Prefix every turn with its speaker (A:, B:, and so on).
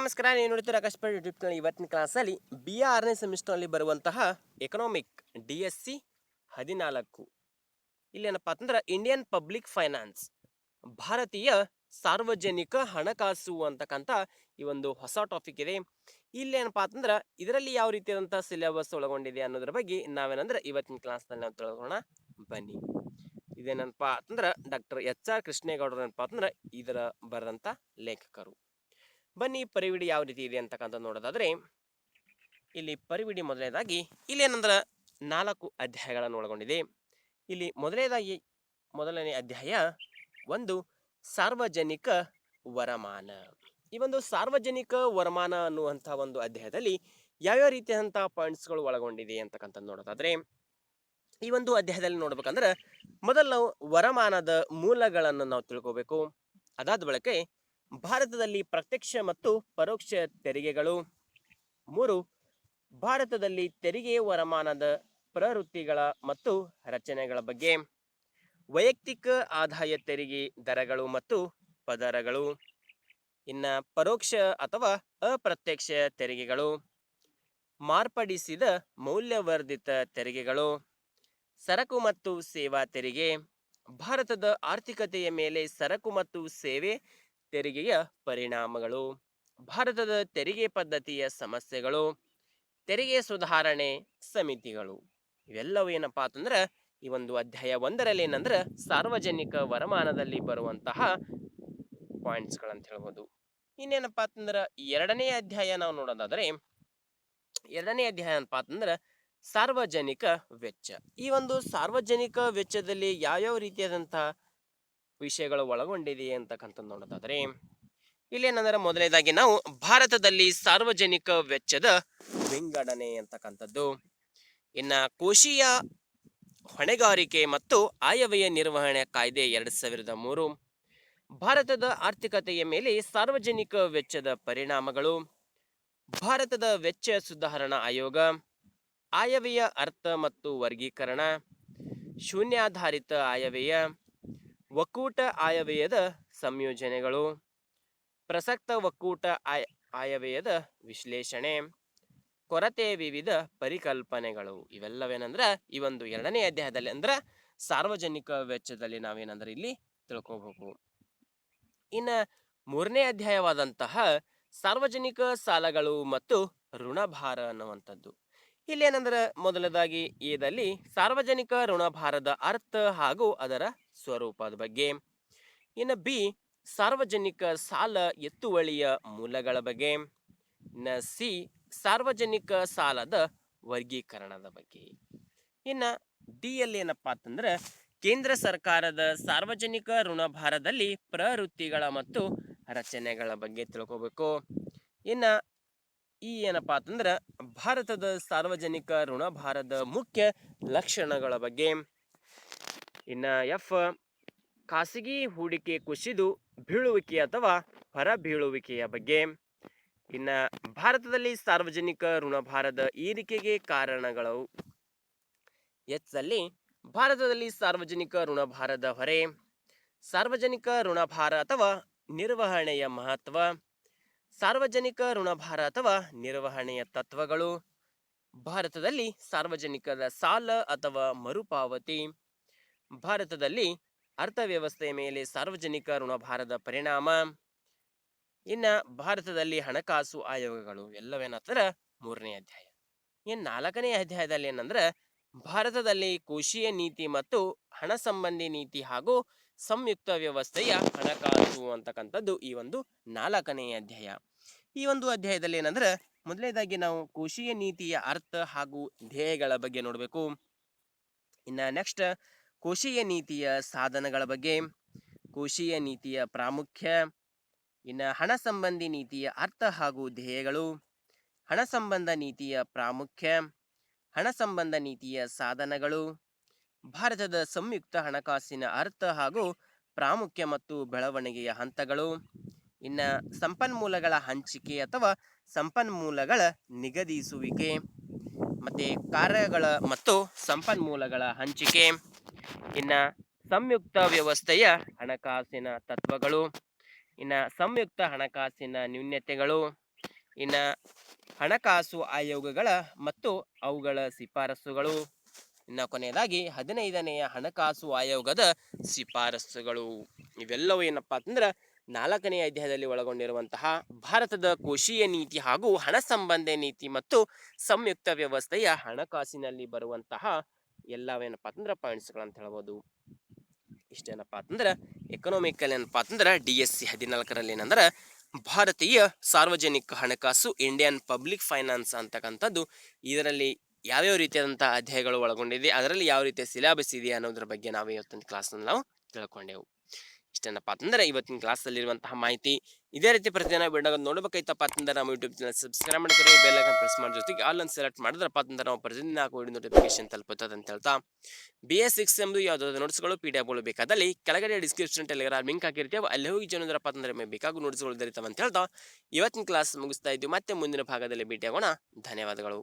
A: ನಮಸ್ಕಾರ, ನೀವು ನೋಡ್ತೀರ ಆಕಾಶಪೇಟೆ ಯೂಟ್ಯೂಬ್ ಇವತ್ತಿನ ಕ್ಲಾಸಲ್ಲಿ ಬಿ ಆರನೇ ಸೆಮಿಸ್ಟರ್ನಲ್ಲಿ ಬರುವಂತಹ ಎಕನಾಮಿಕ್ ಡಿ ಎಸ್ ಸಿ ಹದಿನಾಲ್ಕು. ಇಲ್ಲೇನಪ್ಪ ಅಂತಂದ್ರೆ ಇಂಡಿಯನ್ ಪಬ್ಲಿಕ್ ಫೈನಾನ್ಸ್ ಭಾರತೀಯ ಸಾರ್ವಜನಿಕ ಹಣಕಾಸು ಅಂತಕ್ಕಂಥ ಈ ಒಂದು ಹೊಸ ಟಾಪಿಕ್ ಇದೆ. ಇಲ್ಲೇನಪ್ಪ ಅಂತಂದ್ರೆ ಇದರಲ್ಲಿ ಯಾವ ರೀತಿಯಾದಂಥ ಸಿಲೆಬಸ್ ಒಳಗೊಂಡಿದೆ ಅನ್ನೋದ್ರ ಬಗ್ಗೆ ನಾವೇನಂದ್ರೆ ಇವತ್ತಿನ ಕ್ಲಾಸ್ನಲ್ಲಿ ನಾವು ತಿಳ್ಕೊಳ್ಳೋಣ. ಬನ್ನಿ. ಇದೇನಪ್ಪ ಅಂತಂದ್ರೆ ಡಾಕ್ಟರ್ ಎಚ್ ಆರ್ ಕೃಷ್ಣೇಗೌಡರು ಏನಪ್ಪ ಅಂತಂದ್ರೆ ಇದರ ಬರೆದಂಥ ಲೇಖಕರು. ಬನ್ನಿ, ಪರಿವಿಡಿ ಯಾವ ರೀತಿ ಇದೆ ಅಂತಕ್ಕಂಥ ನೋಡೋದಾದ್ರೆ, ಇಲ್ಲಿ ಪರಿವಿಡಿ ಮೊದಲನೇದಾಗಿ ಇಲ್ಲೇನಂದ್ರೆ ನಾಲ್ಕು ಅಧ್ಯಾಯಗಳನ್ನು ಒಳಗೊಂಡಿದೆ. ಇಲ್ಲಿ ಮೊದಲನೇದಾಗಿ, ಮೊದಲನೇ ಅಧ್ಯಾಯ ಒಂದು ಸಾರ್ವಜನಿಕ ವರಮಾನ. ಈ ಒಂದು ಸಾರ್ವಜನಿಕ ವರಮಾನ ಅನ್ನುವಂಥ ಒಂದು ಅಧ್ಯಾಯದಲ್ಲಿ ಯಾವ್ಯಾವ ರೀತಿಯಾದಂಥ ಪಾಯಿಂಟ್ಸ್ಗಳು ಒಳಗೊಂಡಿದೆ ಅಂತಕ್ಕಂಥದ್ದು ನೋಡೋದಾದ್ರೆ, ಈ ಒಂದು ಅಧ್ಯಾಯದಲ್ಲಿ ನೋಡ್ಬೇಕಂದ್ರೆ ಮೊದಲು ನಾವು ವರಮಾನದ ಮೂಲಗಳನ್ನು ನಾವು ತಿಳ್ಕೋಬೇಕು. ಅದಾದ ಬಳಿಕ ಭಾರತದಲ್ಲಿ ಪ್ರತ್ಯಕ್ಷ ಮತ್ತು ಪರೋಕ್ಷ ತೆರಿಗೆಗಳು. ಮೂರು, ಭಾರತದಲ್ಲಿ ತೆರಿಗೆ ವರಮಾನದ ಪ್ರವೃತ್ತಿಗಳ ಮತ್ತು ರಚನೆಗಳ ಬಗ್ಗೆ. ವೈಯಕ್ತಿಕ ಆದಾಯ ತೆರಿಗೆ ದರಗಳು ಮತ್ತು ಪದರಗಳು. ಇನ್ನ ಪರೋಕ್ಷ ಅಥವಾ ಅಪ್ರತ್ಯಕ್ಷ ತೆರಿಗೆಗಳು. ಮಾರ್ಪಡಿಸಿದ ಮೌಲ್ಯವರ್ಧಿತ ತೆರಿಗೆಗಳು. ಸರಕು ಮತ್ತು ಸೇವಾ ತೆರಿಗೆ. ಭಾರತದ ಆರ್ಥಿಕತೆಯ ಮೇಲೆ ಸರಕು ಮತ್ತು ಸೇವೆ ತೆರಿಗೆಯ ಪರಿಣಾಮಗಳು, ಭಾರತದ ತೆರಿಗೆ ಪದ್ಧತಿಯ ಸಮಸ್ಯೆಗಳು, ತೆರಿಗೆ ಸುಧಾರಣೆ ಸಮಿತಿಗಳು. ಇವೆಲ್ಲವೂ ಏನಪ್ಪಾ ಅಂತಂದ್ರೆ, ಈ ಒಂದು ಅಧ್ಯಾಯ ಒಂದರಲ್ಲಿ ಏನಂದ್ರೆ, ಸಾರ್ವಜನಿಕ ವರಮಾನದಲ್ಲಿ ಬರುವಂತಹ ಪಾಯಿಂಟ್ಸ್ಗಳಂತ ಹೇಳ್ಬೋದು. ಇನ್ನೇನಪ್ಪಾ ಅಂತಂದ್ರೆ ಎರಡನೇ ಅಧ್ಯಾಯ ನಾವು ನೋಡೋದಾದ್ರೆ, ಎರಡನೇ ಅಧ್ಯಾಯ ಏನಪ್ಪಾ ಅಂತಂದ್ರೆ, ಸಾರ್ವಜನಿಕ ವೆಚ್ಚ. ಈ ಒಂದು ಸಾರ್ವಜನಿಕ ವೆಚ್ಚದಲ್ಲಿ ಯಾವ್ಯಾವ ರೀತಿಯಾದಂತಹ ವಿಷಯಗಳು ಒಳಗೊಂಡಿದೆ ಅಂತಕ್ಕಂಥ ನೋಡೋದಾದ್ರೆ, ಇಲ್ಲೇನಂದ್ರೆ ಮೊದಲನೇದಾಗಿ ನಾವು ಭಾರತದಲ್ಲಿ ಸಾರ್ವಜನಿಕ ವೆಚ್ಚದ ವಿಂಗಡಣೆ ಅಂತಕ್ಕಂಥದ್ದು. ಇನ್ನ ಕೋಶೀಯ ಹೊಣೆಗಾರಿಕೆ ಮತ್ತು ಆಯವ್ಯಯ ನಿರ್ವಹಣೆ ಕಾಯ್ದೆ ಎರಡು ಸಾವಿರದ ಮೂರು, ಭಾರತದ ಆರ್ಥಿಕತೆಯ ಮೇಲೆ ಸಾರ್ವಜನಿಕ ವೆಚ್ಚದ ಪರಿಣಾಮಗಳು, ಭಾರತದ ವೆಚ್ಚ ಸುಧಾರಣಾ ಆಯೋಗ, ಆಯವ್ಯಯ ಅರ್ಥ ಮತ್ತು ವರ್ಗೀಕರಣ, ಶೂನ್ಯಾಧಾರಿತ ಆಯವ್ಯಯ ಒಕ್ಕೂಟ ಆಯವ್ಯಯದ ಸಂಯೋಜನೆಗಳು. ಪ್ರಸಕ್ತ ಒಕ್ಕೂಟ ಆಯ, ಆಯವ್ಯಯದ ವಿಶ್ಲೇಷಣೆ. ಕೊರತೆ ವಿವಿಧ ಪರಿಕಲ್ಪನೆಗಳು. ಇವೆಲ್ಲವೇನಂದ್ರೆ, ಈ ಒಂದು ಎರಡನೇ ಅಧ್ಯಾಯದಲ್ಲಿ ಅಂದ್ರೆ ಸಾರ್ವಜನಿಕ ವೆಚ್ಚದಲ್ಲಿ ನಾವೇನಂದ್ರೆ ಇಲ್ಲಿ ತಿಳ್ಕೋಬೇಕು. ಇನ್ನ ಮೂರನೇ ಅಧ್ಯಾಯವಾದಂತಹ ಸಾರ್ವಜನಿಕ ಸಾಲಗಳು ಮತ್ತು ಋಣಭಾರ ಅನ್ನುವಂಥದ್ದು. ಇಲ್ಲೇನಂದ್ರೆ ಮೊದಲದಾಗಿ ಏದಲ್ಲಿ ಸಾರ್ವಜನಿಕ ಋಣಭಾರದ ಅರ್ಥ ಹಾಗೂ ಅದರ ಸ್ವರೂಪದ ಬಗ್ಗೆ. ಇನ್ನು ಬಿ, ಸಾರ್ವಜನಿಕ ಸಾಲ ಎತ್ತುವಳಿಯ ಮೂಲಗಳ ಬಗ್ಗೆ. ನ ಸಿ, ಸಾರ್ವಜನಿಕ ಸಾಲದ ವರ್ಗೀಕರಣದ ಬಗ್ಗೆ. ಇನ್ನು ಡಿ ಅಲ್ಲಿ ಏನಪ್ಪಾ ಅಂತಂದ್ರೆ ಕೇಂದ್ರ ಸರ್ಕಾರದ ಸಾರ್ವಜನಿಕ ಋಣಭಾರದಲ್ಲಿ ಪ್ರವೃತ್ತಿಗಳ ಮತ್ತು ರಚನೆಗಳ ಬಗ್ಗೆ ತಿಳ್ಕೋಬೇಕು. ಇನ್ನ ಈ ಏನಪ್ಪಾ ಅಂತಂದ್ರೆ ಭಾರತದ ಸಾರ್ವಜನಿಕ ಋಣಭಾರದ ಮುಖ್ಯ ಲಕ್ಷಣಗಳ ಬಗ್ಗೆ. ಇನ್ನು ಎಫ್ ಖಾಸಗಿ ಹೂಡಿಕೆ ಕುಸಿದು ಬೀಳುವಿಕೆ ಅಥವಾ ಹೊರ ಬೀಳುವಿಕೆಯ ಬಗ್ಗೆ. ಇನ್ನು ಭಾರತದಲ್ಲಿ ಸಾರ್ವಜನಿಕ ಋಣಭಾರದ ಏರಿಕೆಗೆ ಕಾರಣಗಳು. ಎಚ್ಚಲ್ಲಿ ಭಾರತದಲ್ಲಿ ಸಾರ್ವಜನಿಕ ಋಣಭಾರದ ಹೊರೆ. ಸಾರ್ವಜನಿಕ ಋಣಭಾರ ಅಥವಾ ನಿರ್ವಹಣೆಯ ಮಹತ್ವ. ಸಾರ್ವಜನಿಕ ಋಣಭಾರ ಅಥವಾ ನಿರ್ವಹಣೆಯ ತತ್ವಗಳು. ಭಾರತದಲ್ಲಿ ಸಾರ್ವಜನಿಕದ ಸಾಲ ಅಥವಾ ಮರುಪಾವತಿ. ಭಾರತದಲ್ಲಿ ಅರ್ಥವ್ಯವಸ್ಥೆಯ ಮೇಲೆ ಸಾರ್ವಜನಿಕ ಋಣಭಾರದ ಪರಿಣಾಮ. ಇನ್ನ ಭಾರತದಲ್ಲಿ ಹಣಕಾಸು ಆಯೋಗಗಳು ಎಲ್ಲವೇನಂತರ ಮೂರನೇ ಅಧ್ಯಾಯ. ಇನ್ನು ನಾಲ್ಕನೇ ಅಧ್ಯಾಯದಲ್ಲಿ ಏನಂದ್ರೆ, ಭಾರತದಲ್ಲಿ ಕೋಶೀಯ ನೀತಿ ಮತ್ತು ಹಣ ಸಂಬಂಧಿ ನೀತಿ ಹಾಗೂ ಸಂಯುಕ್ತ ವ್ಯವಸ್ಥೆಯ ಹಣಕಾಸು ಅಂತಕ್ಕಂಥದ್ದು ಈ ಒಂದು ನಾಲ್ಕನೇ ಅಧ್ಯಾಯ. ಈ ಒಂದು ಅಧ್ಯಾಯದಲ್ಲಿ ಏನಂದ್ರೆ, ಮೊದಲನೇದಾಗಿ ನಾವು ಕೋಶೀಯ ನೀತಿಯ ಅರ್ಥ ಹಾಗೂ ಧ್ಯೇಯಗಳ ಬಗ್ಗೆ ನೋಡಬೇಕು. ಇನ್ನ ನೆಕ್ಸ್ಟ್ ಕೋಶೀಯ ನೀತಿಯ ಸಾಧನಗಳ ಬಗ್ಗೆ ಕೋಶೀಯ ನೀತಿಯ ಪ್ರಾಮುಖ್ಯ, ಇನ್ನು ಹಣ ಸಂಬಂಧಿ ನೀತಿಯ ಅರ್ಥ ಹಾಗೂ ಧ್ಯೇಯಗಳು, ಹಣ ಸಂಬಂಧ ನೀತಿಯ ಪ್ರಾಮುಖ್ಯ, ಹಣ ಸಂಬಂಧ ನೀತಿಯ ಸಾಧನಗಳು ಭಾರತದ ಸಂಯುಕ್ತ ಹಣಕಾಸಿನ ಅರ್ಥ ಹಾಗೂ ಪ್ರಾಮುಖ್ಯ ಮತ್ತು ಬೆಳವಣಿಗೆಯ ಹಂತಗಳು. ಇನ್ನ ಸಂಪನ್ಮೂಲಗಳ ಹಂಚಿಕೆ ಅಥವಾ ಸಂಪನ್ಮೂಲಗಳ ನಿಗದಿಸುವಿಕೆ. ಮತ್ತೆ ಕಾರ್ಯಗಳ ಮತ್ತು ಸಂಪನ್ಮೂಲಗಳ ಹಂಚಿಕೆ. ಇನ್ನ ಸಂಯುಕ್ತ ವ್ಯವಸ್ಥೆಯ ಹಣಕಾಸಿನ ತತ್ವಗಳು. ಇನ್ನ ಸಂಯುಕ್ತ ಹಣಕಾಸಿನ ನ್ಯೂನ್ಯತೆಗಳು ಇನ್ನು ಹಣಕಾಸು ಆಯೋಗಗಳ ಮತ್ತು ಅವುಗಳ ಶಿಫಾರಸುಗಳು. ಇನ್ನು ಕೊನೆಯದಾಗಿ ಹದಿನೈದನೆಯ ಹಣಕಾಸು ಆಯೋಗದ ಶಿಫಾರಸುಗಳು. ಇವೆಲ್ಲವೂ ಏನಪ್ಪಾ ಅಂತಂದ್ರೆ ನಾಲ್ಕನೆಯ ಅಧ್ಯಾಯದಲ್ಲಿ ಒಳಗೊಂಡಿರುವಂತಹ ಭಾರತದ ಕೋಶೀಯ ನೀತಿ ಹಾಗೂ ಹಣ ಸಂಬಂಧಿ ನೀತಿ ಮತ್ತು ಸಂಯುಕ್ತ ವ್ಯವಸ್ಥೆಯ ಹಣಕಾಸಿನಲ್ಲಿ ಬರುವಂತಹ ಎಲ್ಲವೇನಪ್ಪ ಅಂತಂದ್ರೆ ಪಾಯಿಂಟ್ಸ್ಗಳಂತ ಹೇಳ್ಬೋದು. ಇಷ್ಟೇನಪ್ಪ ಅಂತಂದ್ರೆ ಎಕನಾಮಿಕಲ್ ಏನಪ್ಪ ಅಂತಂದ್ರೆ ಡಿ ಎಸ್ ಸಿ ಹದಿನಾಲ್ಕರಲ್ಲಿ ಏನಂದ್ರೆ ಭಾರತೀಯ ಸಾರ್ವಜನಿಕ ಹಣಕಾಸು ಇಂಡಿಯನ್ ಪಬ್ಲಿಕ್ ಫೈನಾನ್ಸ್ ಅಂತಕ್ಕಂಥದ್ದು ಇದರಲ್ಲಿ ಯಾವ್ಯಾವ ರೀತಿಯಾದಂಥ ಅಧ್ಯಾಯಗಳು ಒಳಗೊಂಡಿದೆ, ಅದರಲ್ಲಿ ಯಾವ ರೀತಿಯ ಸಿಲೆಬಸ್ ಇದೆ ಅನ್ನೋದ್ರ ಬಗ್ಗೆ ನಾವು ಇವತ್ತಿನ ಕ್ಲಾಸ್ನಲ್ಲಿ ನಾವು ತಿಳ್ಕೊಂಡೆವು. ಇಷ್ಟೇನಪ್ಪ ಅಂತಂದ್ರೆ ಇವತ್ತಿನ ಕ್ಲಾಸಲ್ಲಿರುವಂತಹ ಮಾಹಿತಿ ಇದೇ ರೀತಿ ಪ್ರತಿದಿನ ವಿಡಿಯೋ ನೋಡಬೇಕಾಯ್ತಪ್ಪ ಅಂತಂದ್ರೆ ನಮ್ಮ ಯೂಟ್ಯೂಬ್ ಚಾನಲ್ ಸಬ್ಸ್ಕ್ರೈಬ್ ಮಾಡ್ಕೊಳ್ಳಿ ಬೆಲ್ ಐಕನ್ ಪ್ರೆಸ್ ಮಾಡಿ ಜೊತೆಗೆ ಅನ್ನು ಸೆಲೆಕ್ಟ್ ಮಾಡಿದ್ರಪ್ಪ ಅಂತಂದ್ರೆ ನಾವು ಪ್ರತಿದಿನ ವಿಡಿಯೋ ನೋಟಿಫಿಕೇಶನ್ ತಲುಪುತ್ತದೆ ಅಂತ ಹೇಳ್ತಾ ಬಿ ಎಸ್ ಸಿಕ್ಸ್ ಎಂದು ಯಾವುದಾದ್ರು ನೋಟ್ಸ್ಗಳು ಪಿ ಡಿ ಎಫ್ಗಳು ಬೇಕಾದಲ್ಲಿ ಕೆಳಗಡೆ ಡಿಸ್ಕ್ರಿಪ್ಷನ್ ಟೆಲಿಗ್ರಾಮ್ ಲಿಂಕ್ ಹಾಕಿರ್ತೇವೆ ಅಲ್ಲಿ ಹೋಗಿ ಜನರಪ್ಪ ಅಂತಂದ್ರೆ ನಿಮಗೆ ಬೇಕಾಗೂ ನೋಟ್ಸ್ಗಳು ಅಂತ ಹೇಳ್ತಾ, ಇವತ್ತಿನ ಕ್ಲಾಸ್ ಮುಗಿಸ್ತಾ ಇದ್ದೀವಿ. ಮತ್ತೆ ಮುಂದಿನ ಭಾಗದಲ್ಲಿ ಭೇಟಿಯಾಗೋಣ. ಧನ್ಯವಾದಗಳು.